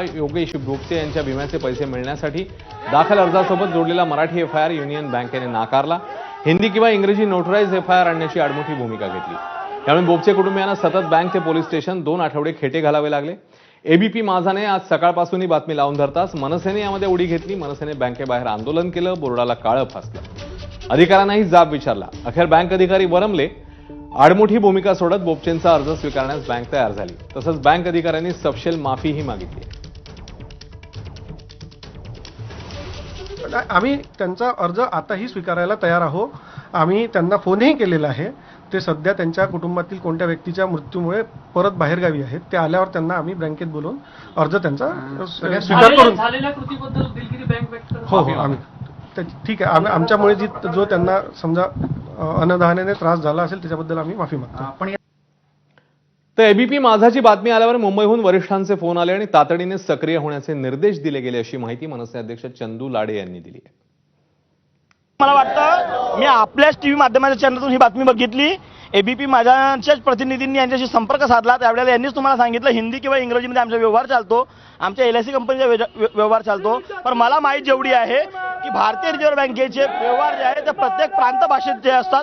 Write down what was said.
योगेश बोपसे यांच्या विम्याचे पैसे मिळण्यासाठी दाखल अर्जासोबत जोडलेला Marathi F I R Union बँकेने नाकारला. हिंदी किंवा इंग्रजी नोटराईज एफ आय आर आणण्याची आडमुठी भूमिका घेतली. त्यामुळे बोपसे कुटुंबियांना सतत बँक ते पोलीस स्टेशन दोन आठवडे खेटे घालावे लागले. एबीपी माझाने आज सकाळपासून ही बातमी लावून धरताच मनसेने यामध्ये उडी घेतली. मनसेने बँकेबाहेर आंदोलन केलं. बोर्डाला काळं फासलं. अधिकाऱ्यांनाही जाब विचारला. अखेर बँक अधिकारी वरमले आडमुठी भूमिका सोडत बोपचेंचा अर्ज स्वीकारण्यास बँक तयार झाली. तसंच बँक अधिकाऱ्यांनी सपशेल माफीही मागितली. आम्ही त्यांचा अर्ज आताही स्वीकारायला तयार आहो आम्ही त्यांना फोनही केलेला आहे. ते सध्या त्यांच्या कुटुंबातील कोणत्या व्यक्तीच्या मृत्यूमुळे परत बाहेरगावी आहेत ते आल्यावर त्यांना आम्ही बँकेत बोलवून अर्ज त्यांचा स्वीकार करून झालेल्या झालेल्या कृतीबद्दल दिलगिरी बँक व्यक्त करते. हो हो आम्ही ठीक आहे. आम्ही आमच्यामुळे जी जो त्यांना समजा अ, अनधानेने त्रास झाला असेल त्याच्याबद्दल आम्ही माफी मागतो. तर एबीपी माझाची बातमी आल्यावर मुंबईहून वरिष्ठांचे फोन आले आणि तातडीने सक्रिय होण्याचे निर्देश दिले गेले अशी माहिती मनसे अध्यक्ष चंदू लाडे यांनी दिली आहे. मला वाटतं मी आपल्याच टीव्ही माध्यमाच्या चॅनलतून ही बातमी बघितली. एबीपी माझ्याच्याच प्रतिनिधींनी यांच्याशी संपर्क साधला. त्यावेळेला यांनीच तुम्हाला सांगितलं हिंदी किंवा इंग्रजीमध्ये आमचा व्यवहार चालतो. आमच्या एल आय सी कंपनीचा व्यवहार चालतो. पण मला माहीत जेवढी आहे की भारतीय रिझर्व्ह बँकेचे व्यवहार जे आहे ते प्रत्येक प्रांत भाषेत जे असतात